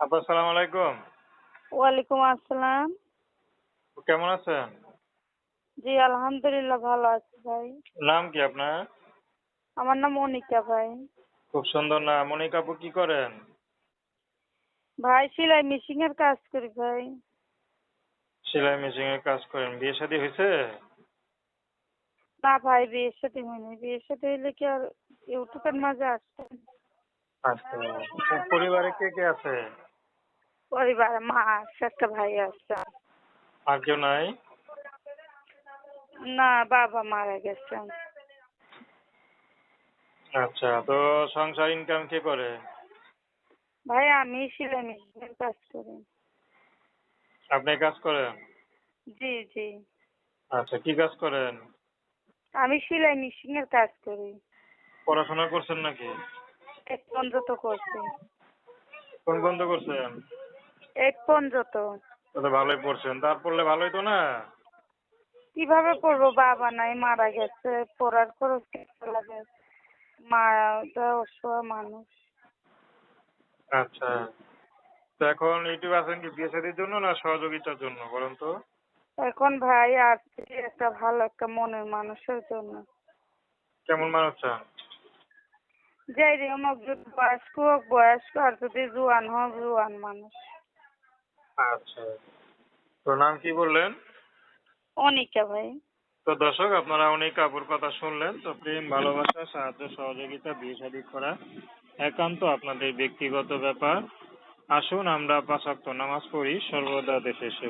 আপু আসসালামু আলাইকুম। ওয়ালাইকুম আসসালাম। কেমন আছেন? জি আলহামদুলিল্লাহ ভালো আছি ভাই। নাম কি আপনার? আমার নাম অনিকা ভাই। খুব সুন্দর নাম। মনিকা আপু কি করেন? ভাই সেলাই মেশিন এর কাজ করি ভাই। সেলাই মেশিন এর কাজ করেন। বিয়ে শাদী হয়েছে? না ভাই বিয়ের সাথে হয়নি। বিয়ের সাথে হইলে কি আর ইউটিউবের মাঝে আসতেন আচ্ছা পরিবারে কে কে আছে? পরিবারে মা আছে একটা ভাই আছে। আর কেউ নাই? না বাবা মারা গেছেন আচ্ছা তো সংসার ইনকাম কে করে? ভাই আমি সেলাই মেশিন এর কাজ করি। আপনি কাজ করেন? জি জি। আচ্ছা কি কাজ করেন? আমি সেলাই মেশিন এর কাজ করি। পড়াশোনা করছেন নাকি? এক তো করছি। কোন বন্ধ করছেন? এক পর্যন্ত তো ভালোই পড়ছেন। তার পড়লে ভালোই তো না? কীভাবে পড়ব? বাবা নাই মারা গেছে পড়ার খরচ লাগে? মা তো অসহায় মানুষ। আচ্ছা। তো এখন ইউটিউব আছেন কি বিয়ে শাদীর জন্য না সহযোগিতার জন্য বলেন তো? এখন ভাই আসছে একটা ভালো একটা মনের মানুষের জন্য। কেমন মানুষ চান? যাই রে যদি বয়স্ক হোক বয়স্ক আর যদি জুয়ান হোক জুয়ান মানুষ। আচ্ছা। তো নাম কি বললেন? অনিকা ভাই। তো দর্শক আপনারা অনেক কাপুর কথা শুনলেন। তো প্রেম ভালোবাসা সাহায্য সহযোগিতা বিয়ে শাদী করা একান্ত আপনাদের ব্যক্তিগত ব্যাপার। আসুন আমরা পাঁচ নামাজ পড়ি সর্বদা দেশের সেবা